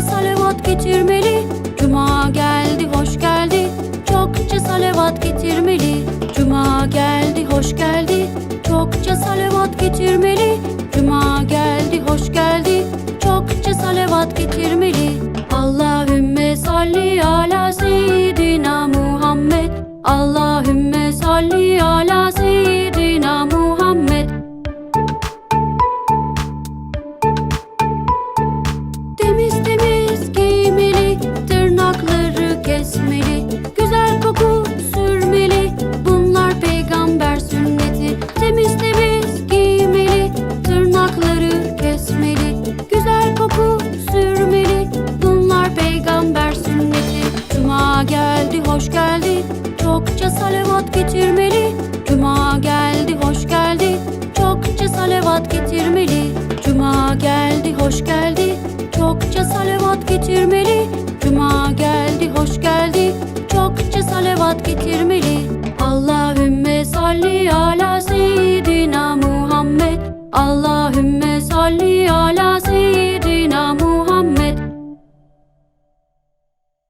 Çokça salavat getirmeli. Cuma geldi hoş geldi. Çokça salavat getirmeli. Cuma geldi hoş geldi. Çokça salavat getirmeli. Cuma geldi hoş geldi. Çokça salavat getirmeli. Allahümme salli ala seyyidina Muhammed. Allahümme salli ala seyyidina Muhammed. Temiz temiz hoş geldi. Çokça salavat getirmeli. Cuma geldi hoş geldi. Çokça salavat getirmeli. Cuma geldi hoş geldi. Çokça salavat getirmeli. Cuma geldi hoş geldi. Çokça salavat getirmeli. Allahümme salli ala seyyidina Muhammed. Allahümme salli ala